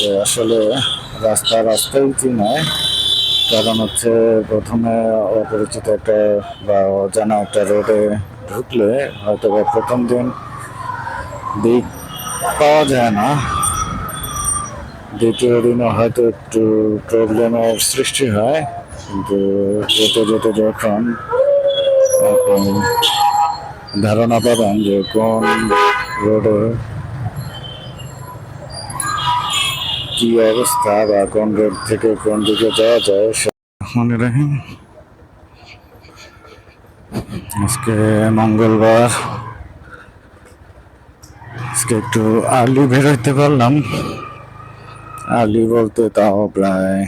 যে আসলে রাস্তা রাস্তাই চিনায় কারণ হচ্ছে প্রথমে অপরিচিত একটা বা অজানা একটা রোডে ঢুকলে হয়তো বা প্রথম দিন দিক পাওয়া যায় না। দ্বিতীয় দিনে হয়তো একটু প্রবলেমের সৃষ্টি হয়। কিন্তু যেতে যেতে যখন ধারণা পাবেন যে কোন রোডে কি অবস্থা বা কোন রোড থেকে কোন দিকে যাওয়া যায় মনে রাখেন আজকে মঙ্গলবার। আজকে একটু আর্লি বেরোতে পারলাম। আর্লি বলতে তাও প্রায়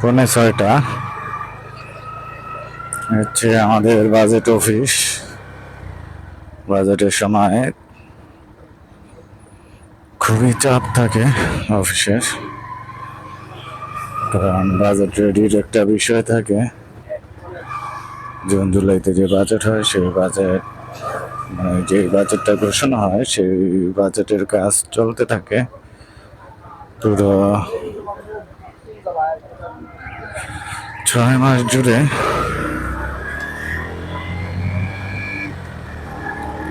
পৌনে ছয়টা। হচ্ছে আমাদের বাজেট অফিস। বাজেটের সময় খুবই চাপ থাকে অফিসের। কারণ বাজেট রেডির একটা বিষয় থাকে। জুন, জুলাইতে যে বাজেট হয়, সেই বাজেট মানে যে বাজেটটা ঘোষণা হয়, সেই বাজেটের কাজ চলতে থাকে। পুরো ছয় মাস জুড়ে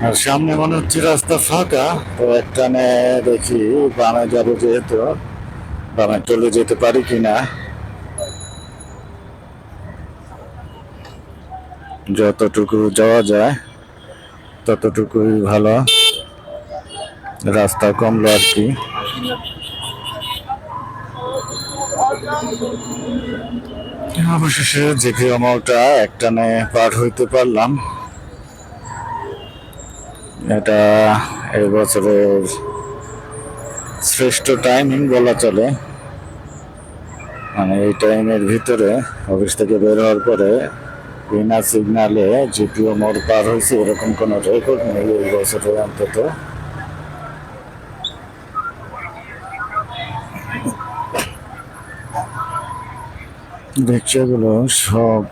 আর সামনে মনে হচ্ছে রাস্তা ফাঁকা, তো একটানে দেখি বামে যাব যেহেতু, বামে চলে যেতে পারি কিনা। যতটুকু যাওয়া যায়, ততটুকুই ভালো। রাস্তা কমলো আর কি। অবশেষে যে অমাউটা একটানে পার হইতে পারলাম। এটা এই বছরের শ্রেষ্ঠ টাইমিং বলা চলে। মানে এই টাইমের ভিতরে অফিস থেকে বের হওয়ার পরে বিনা সিগনালে জিপিও মোড় পার হয়েছে, এরকম কোনো রেকর্ড নেই এই বছরে অন্তত। রিক্সাগুলো সব,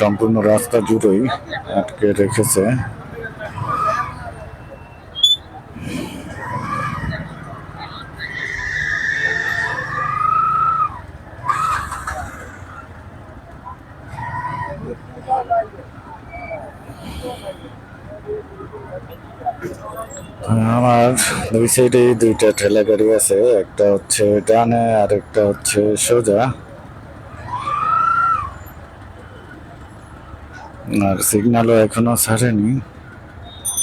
সম্পূর্ণ রাস্তা জুড়েই আটকে রেখেছে আমার দুই সাইডে দুইটা ঠেলা গাড়ি আছে, একটা হচ্ছে ডানে আর একটা হচ্ছে সোজা। আর সিগন্যালও এখনও ছাড়েনি।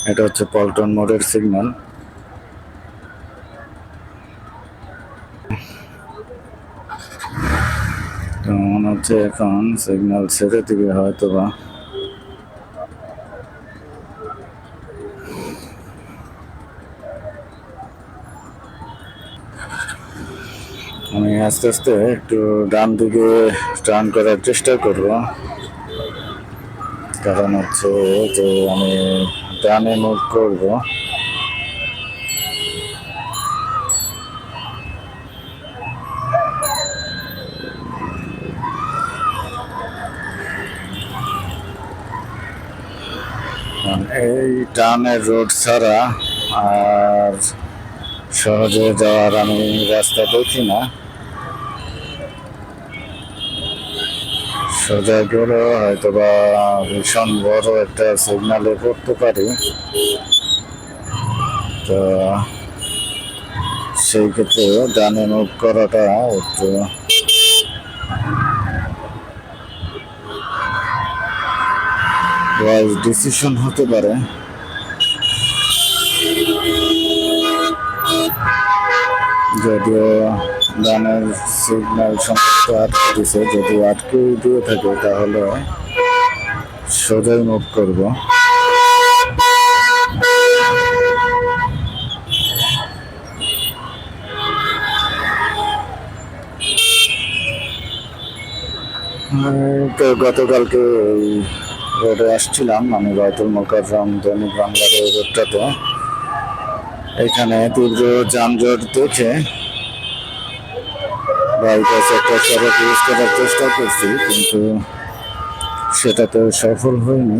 এটা হচ্ছে পল্টন মোড়ের সিগন্যাল তো মনে হচ্ছে এখন সিগন্যাল ছেড়ে দিবে হয়তো বা আমি আস্তে আস্তে একটু ডান দিকে টার্ন করার চেষ্টা করব। কারণ হচ্ছে যে আমি ডানে মুভ করব। এই ডানের রোড ছাড়া আর সহজে যাওয়ার আমি রাস্তা দেখি না। গেলে হয়তো বা ভীষণ বড় একটা সিগনালে পড়তে পারি। তো সেই ক্ষেত্রে ডানে করাটা একটু ওয়াইজ ডিসিশন হতে পারে। যদিও গানের সিগন্যাল সমস্ত আটকে দিছে। যদি আটকে দিয়ে থাকে, তাহলে সোজাই মুভ করব। তো গতকালকে রোডে আসছিলাম আমি বাইতুল মোকাররম দৈনিক বাংলার রোডটাতে এখানে তীব্র যানজট দেখে বাইপাস একটা ইউজ করার চেষ্টা করছি, কিন্তু সেটাতে সফল হয়নি।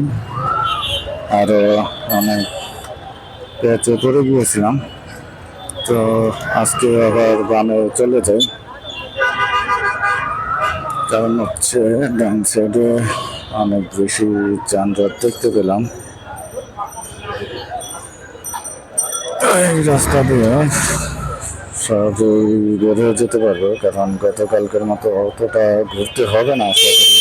আরও অনেক প্যাচে পড়ে গিয়েছিলাম। তো আজকে আবার বামে চলে যাই। কারণ হচ্ছে ডান সাইডে অনেক বেশি যানজট দেখতে পেলাম। এই রাস্তা দিয়ে সহজেই বের হয়ে যেতে পারবে কারণ গতকালকের মতো অতটা ঘুরতে হবে না আশা করি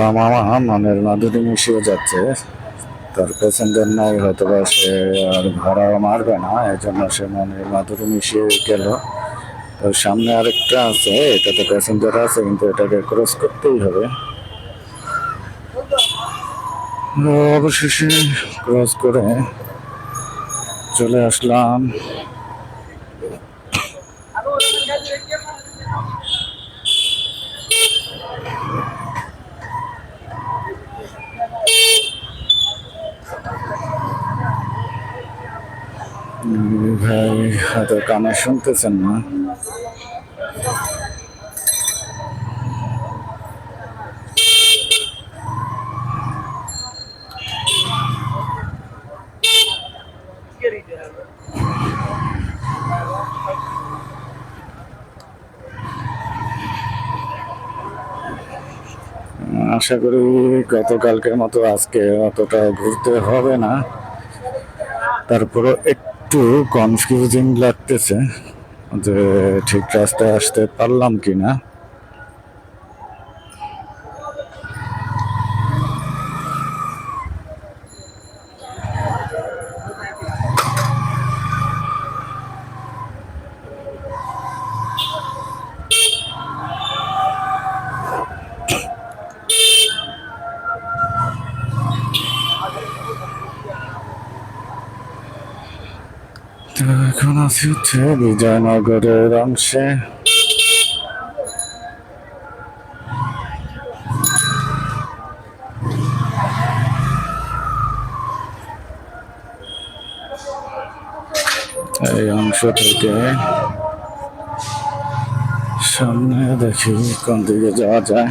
রিক্সাওয়ালা মামা মনের মাধুরী মিশিয়ে যাচ্ছে। তার প্যাসেঞ্জার নাই হয়তো বা সে আর ভাড়াও মারবে না এই জন্য সে মনের মাধুরী মিশিয়ে গেল। তো সামনে আরেকটা আছে, এটাতে প্যাসেঞ্জার আছে, কিন্তু এটাকে ক্রস করতেই হবে। অবশেষে ক্রস করে চলে আসলাম। ভাই হয়তো কানে শুনতেছেন না। আশা করি গতকালকের মতো আজকে অতটা ঘুরতে হবে না। তারপরে একটু কনফিউজিং লাগতেছে যে ঠিক রাস্তায় আসতে পারলাম কি না তো এখন আছি হচ্ছে বিজয়নগরের অংশে। এই অংশ থেকে সামনে দেখি কোন দিকে যাওয়া যায়।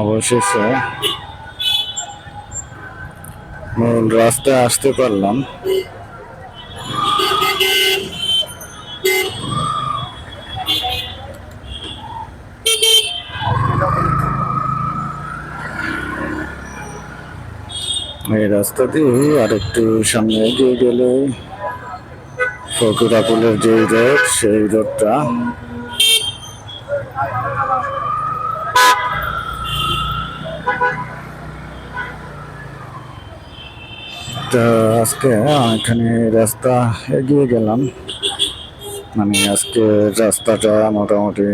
অবশেষে মূল রাস্তায় আসতে পারলাম। এই রাস্তা দিয়ে আরেকটু সামনে এগিয়ে গেলে ফকিরাপুলের যে রোড, সেই রোডটা তো আজকে এখানে রাস্তা এগিয়ে গেলাম। মানে আজকে রাস্তাটা মোটামুটি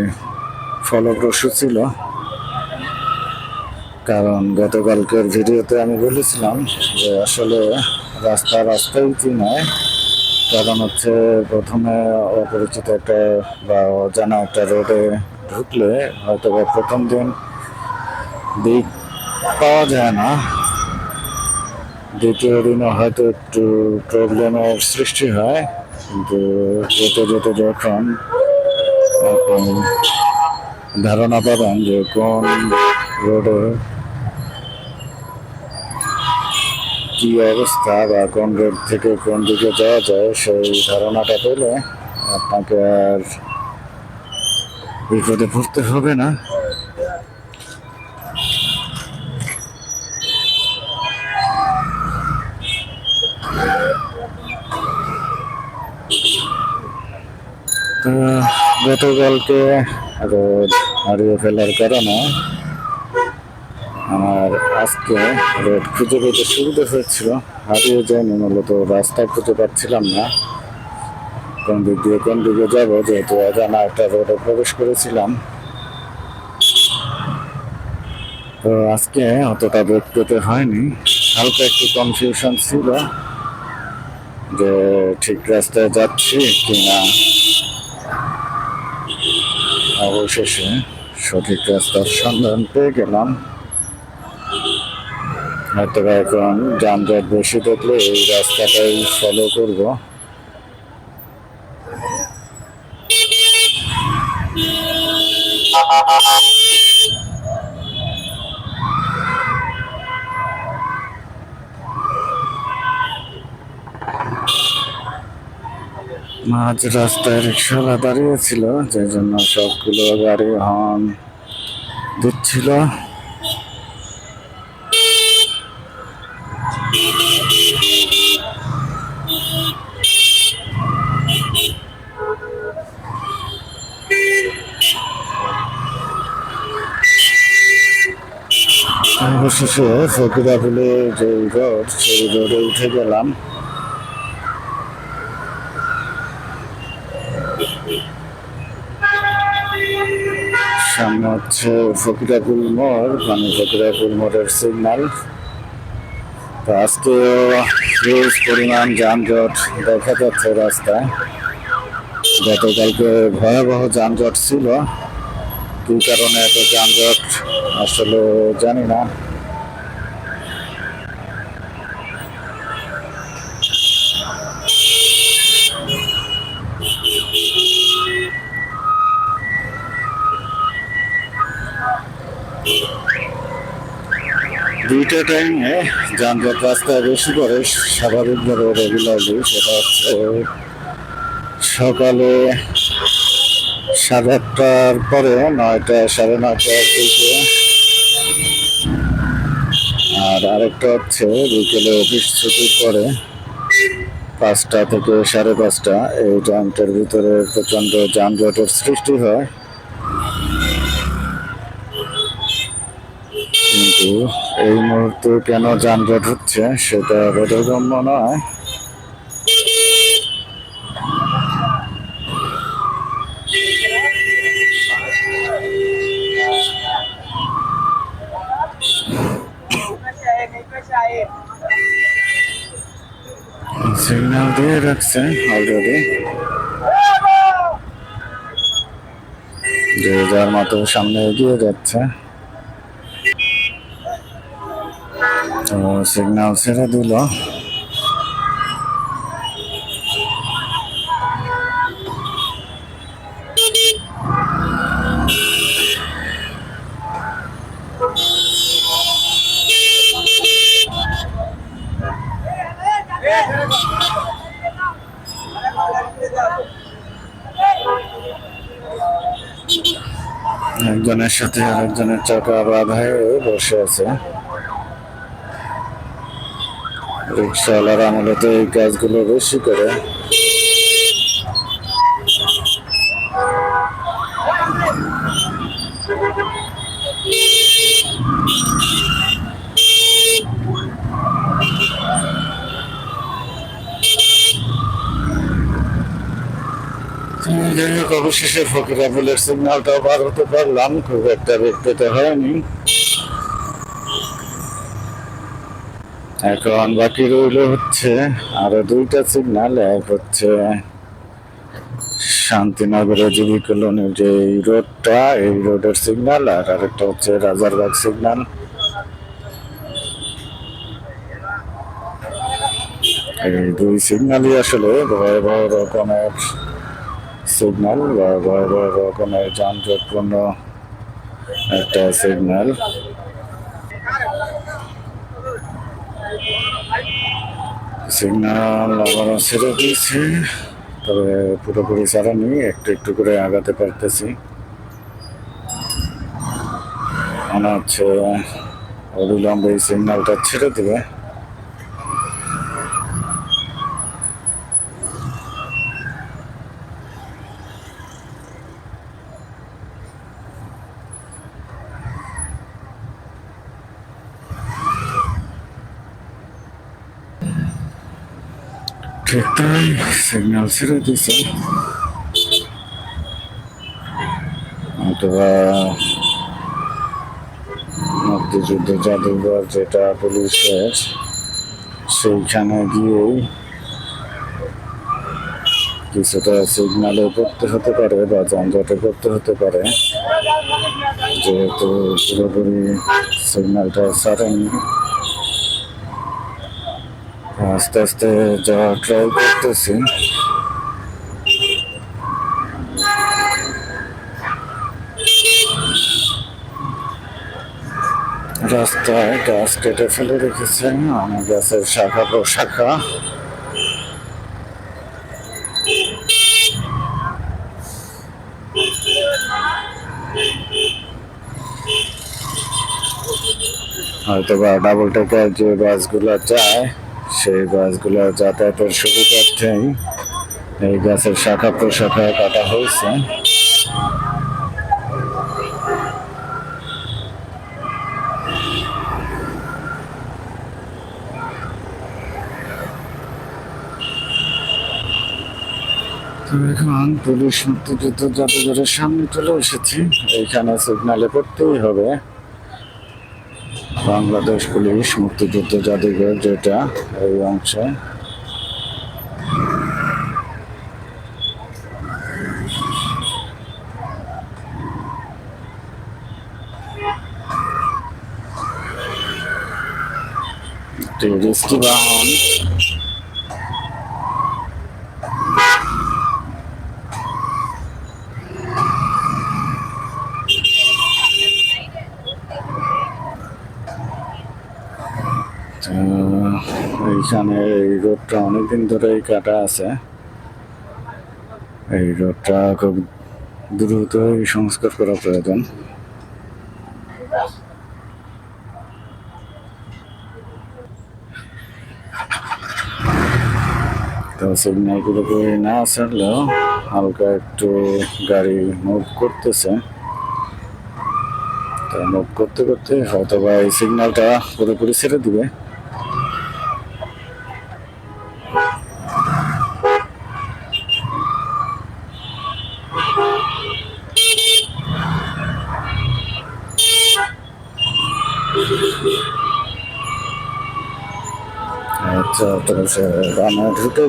ফলপ্রসূ ছিল। কারণ গতকালকের ভিডিওতে আমি বলেছিলাম যে আসলে রাস্তা রাস্তাই নয়। কারণ হচ্ছে প্রথমে অপরিচিত একটা বা অজানা একটা রোডে ঢুকলে হয়তো বা প্রথম দিন দিক পাওয়া যায় না। দ্বিতীয় দিনও হয়তো একটু প্রবলেমের সৃষ্টি হয়, কিন্তু যেতে যেতে যখন ধারণা পাবেন যে কোন রোডে কি অবস্থা বা কোন রোড থেকে কোন দিকে যাওয়া যায় সেই ধারণাটা পেলে আপনাকে আর বিপদে পড়তে হবে না। গতকালকে রোদ হারিয়ে ফেলার কারণে আমার আজকে রোড খুঁজে পেতে সুবিধা হয়েছিল। হারিয়ে যায়নি, মূলত রাস্তা খুঁজে পাচ্ছিলাম না। কোন দিক দিয়ে কোন দিকে যাব, যেহেতু অজানা একটা রোডে প্রবেশ করেছিলাম। তো আজকে অতটা বেগ পেতে হয়নি। হালকা একটু কনফিউশন ছিল যে ঠিক রাস্তায় যাচ্ছি কিনা। অবশেষে সঠিক রাস্তার সন্ধান পেয়ে গেলাম। হয়তো এখন যানজট বেশি দেখলে এই রাস্তাটাই ফলো করব। মাঝ রাস্তায় রিক্সাওয়ালা দাঁড়িয়েছিল যে জন্য সবগুলো গাড়ি হর্ন দিচ্ছিল। অবশেষে ফকিরাপুলে যে রোড, সেই রোডে উঠে গেলাম। সামনে হচ্ছে ফকিরা মোড় মানে ফকিরা মোড়ের সিগনাল তো আজকে হিউজ পরিমাণ যানজট দেখা যাচ্ছে রাস্তায়। গতকালকে ভয়াবহ যানজট ছিল। কী কারণে এত যানজট আসলে জানি না। দুইটা টাইমে যানজট রাস্তায় বেশি করে, স্বাভাবিকভাবে রেগুলারলি সেটা হচ্ছে সকালে সাড়ে আটটার পরে নয়টা, সাড়ে নয়টার দিকে আর আরেকটা হচ্ছে বিকেলে অফিস ছুটির পরে পাঁচটা থেকে সাড়ে পাঁচটা এই টাইমটার ভিতরে প্রচণ্ড যানজটের সৃষ্টি হয়। কিন্তু এই মুহূর্তে কেন যানজট হচ্ছে সেটা বোধগম্য নয়। সিগন্যাল দিয়ে রাখছে অলরেডি যে যার মতো সামনে এগিয়ে যাচ্ছে। তো সিগন্যাল ছেড়ে দিল। একজনের সাথে আরেকজনের চাকা বাঁধা হয়ে বসে আছে। রিক্সাওয়ালারা মূলত এই কাজগুলো বেশি করে। অবশেষে ফকিরাপুলের সিগন্যালটাও পার হতে পারলাম। খুব একটা পেতে হয়নি। এখন বাকি রইল হচ্ছে আরও দুইটা সিগন্যাল এক হচ্ছে শান্তিনগরের জিবি যে এই রোডটা, এই রোডের সিগন্যাল আর আরেকটা হচ্ছে রাজারবাগ সিগন্যাল এই দুই সিগন্যালই আসলে ভয়াবহ রকমের সিগন্যাল বা ভয়াবহ রকমের যানজটপূর্ণ একটা সিগন্যাল সিগন্যাল আবারও ছেড়ে দিয়েছি তবে পুরোপুরি ছাড়া নিয়ে একটু একটু করে আগাতে পারতেছি। মনে হচ্ছে অবিলম্বে এই সিগনালটা ছেড়ে দেবে ঠিক তাই সিগন্যাল ছেড়ে দিছে অথবা মুক্তিযুদ্ধ জাদুঘর যেটা পুলিশের সেইখানে গিয়েই কিছুটা সিগনালে করতে হতে পারে বা যানজটে করতে হতে পারে। যেহেতু পুরোপুরি সিগন্যালটা ছাড়েনি। আস্তে আস্তে যাওয়া ট্রাই করতেছি। রাস্তায় গাছ কেটে ফেলে রেখেছে অনেক গাছের শাখা প্রশাখা। হয়তো বা ডাবল টেকার যে বাসগুলো যায় সেই বাসগুলো যাতায়াতের সুবিধার্থেই এই গাছের শাখা প্রশাখা কাটা হয়েছে। এখন পুলিশ মুক্তিযুদ্ধ জাদুঘরের সামনে চলে এসেছি। এইখানে সিগনালে করতেই হবে। বাংলাদেশ পুলিশ মুক্তিযুদ্ধ জাদুঘর যেটা এই অংশে। একটি বাহন তো এইখানে এই রোডটা অনেকদিন ধরেই কাটা আছে। এই রোডটা খুব দ্রুতই সংস্কার করা প্রয়োজন। তো সিগন্যাল পুরোপুরি না ছাড়লেও হালকা একটু গাড়ি মুভ করতেছে। তো মুভ করতে করতে হয়তো বা এই সিগন্যালটা পুরোপুরি ছেড়ে দিবে। আচ্ছা তো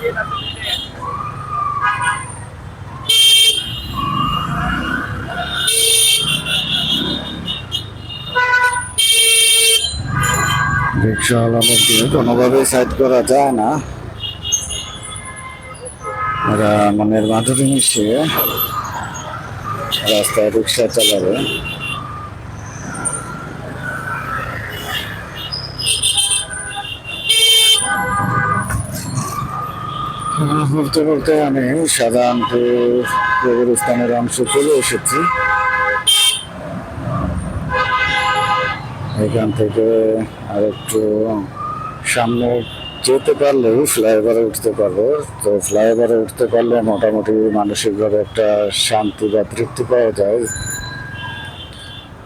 সে রান্না রিক্সাওয়ালাদেরকে কোনোভাবেই সাইড করা যায় না। ওরা মনের মাধুরী মিশিয়ে রাস্তায় রিক্সা চালাবে। বলতে বলতে আমি সাধারণত কবরস্থানের অংশ চলে এসেছি। এখান থেকে আর একটু সামনে যেতে পারলেও ফ্লাইওভারে উঠতে পারব। তো ফ্লাইওভারে উঠতে পারলে মোটামুটি মানসিকভাবে একটা শান্তি বা তৃপ্তি পাওয়া যায়।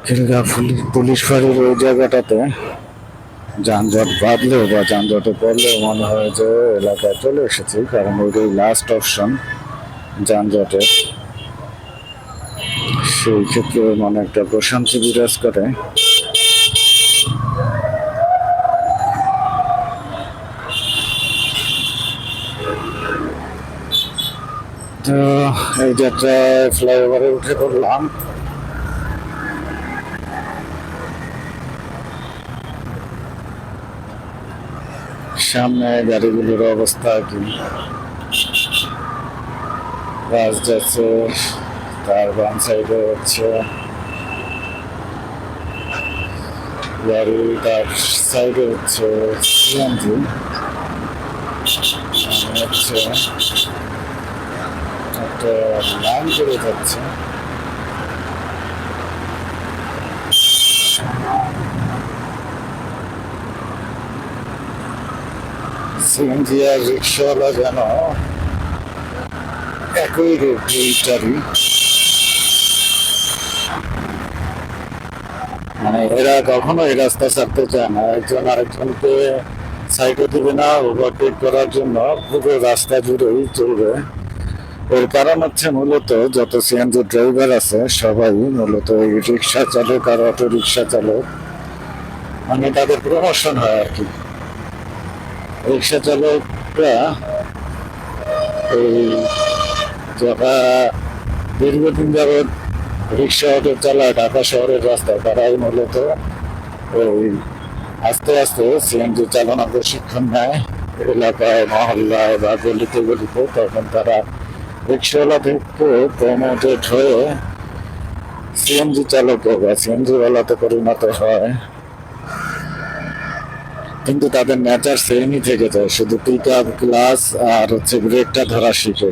কিন্তু পুলিশ- ফাঁড়ির ওই জায়গাটাতে যানজট বাঁধলেও বা যানজটে পড়লেও মনে হয় যে এলাকায় চলে এসেছি, কারণ ওইটাই লাস্ট অপশন যানজটের সেই ক্ষেত্রে মনে একটা প্রশান্তি বিরাজ করে। তো এই যাত্রায় ফ্লাইওভারে উঠে পড়লাম। সামনে গাড়িগুলোর অবস্থা কি? বাস যাচ্ছে, তার বাম সাইডে হচ্ছে গাড়ি, তার সাইডে হচ্ছে সিএনজি হচ্ছে একটা করে যাচ্ছে। রিক্সাওয়ালা যেন একই রূপ দুইটারই মানে এরা কখনো এই রাস্তা ছাড়তে চায় না। একজন আরেকজনকে সাইকেল দিবে না ওভারটেক করার জন্য পুরো রাস্তা জুড়েই চলবে। এর কারণ হচ্ছে মূলত যত সিএনজি ড্রাইভার আছে, সবাই মূলত এই রিক্সা চালক আর অটো রিক্সা চালক। মানে তাদের প্রমোশন হয় আর কি। রিক্সা চালকরা এই যারা দীর্ঘদিন যাবৎ রিক্সা অটো চালায় ঢাকা শহরের রাস্তায়, তারাই মূলত ওই আস্তে আস্তে সিএনজি চালানো প্রশিক্ষণ নেয়। এলাকায়, মহল্লায় বা গলিতে গলিতে তখন তারা রিক্সাওয়ালা থেকে প্রমোটেড হয়ে সিএনজি চালকে বা সিএনজি ওয়ালাতে পরিণত হয়। কিন্তু তাদের নেচার সেমই থেকে যায়, শুধু পিক আপ ক্লাস আর হচ্ছে ব্রেকটা ধরা শিখে।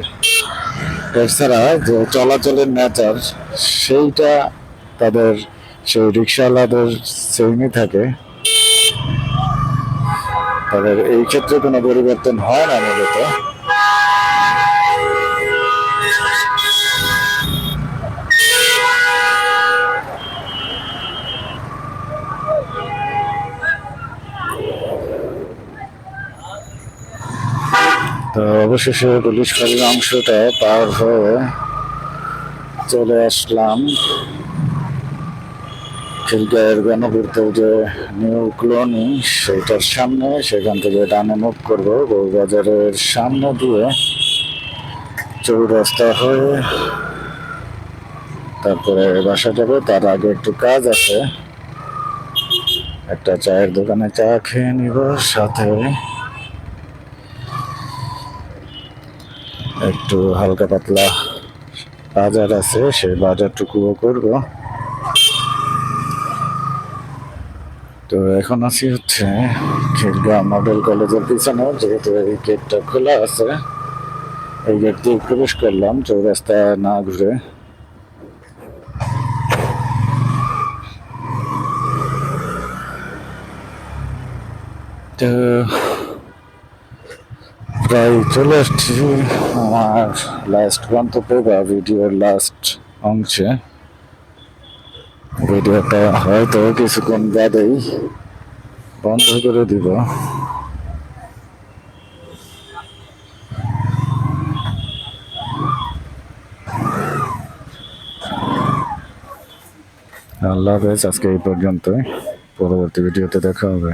এছাড়া যে চলাচলের নেচার, সেইটা তাদের, সেই রিক্সাওয়ালাদের সেমই থাকে। তাদের এই ক্ষেত্রে কোনো পরিবর্তন হয় না মূলত। তো অবশেষে পুলিশ ফাঁড়ির অংশটা পার হয়ে চলে আসলাম। খিলগাঁয়ের গণপূর্তের যে নিউ কলোনি সেটার সামনে, সেখান থেকে ডানে মুখ করব, বউবাজারের সামনে দিয়ে চৌরাস্তা হয়ে তারপরে বাসা যাবে। তার আগে একটু কাজ আছে। একটা চায়ের দোকানে চা খেয়ে নিব, সাথে একটু হালকা পাতলা বাজার আছে সেই বাজারটুকুও করব। তো এখন আছি হচ্ছে খিলগা মডেল কলেজের পিছনে, যেহেতু এই গেটটা খোলা আছে। এই গেট দিয়ে প্রবেশ করলাম, চৌরাস্তা না ঘুরে। তো প্রায় চলে আসছি। আমার লাস্ট গন্তব্যে বা ভিডিওর লাস্ট অংশে। ভিডিওটা হয়তো কিছুক্ষণ বাদেই বন্ধ করে দিব। আল্লাহ হাফেজ আজকে এই পর্যন্তই। পরবর্তী ভিডিওতে দেখা হবে।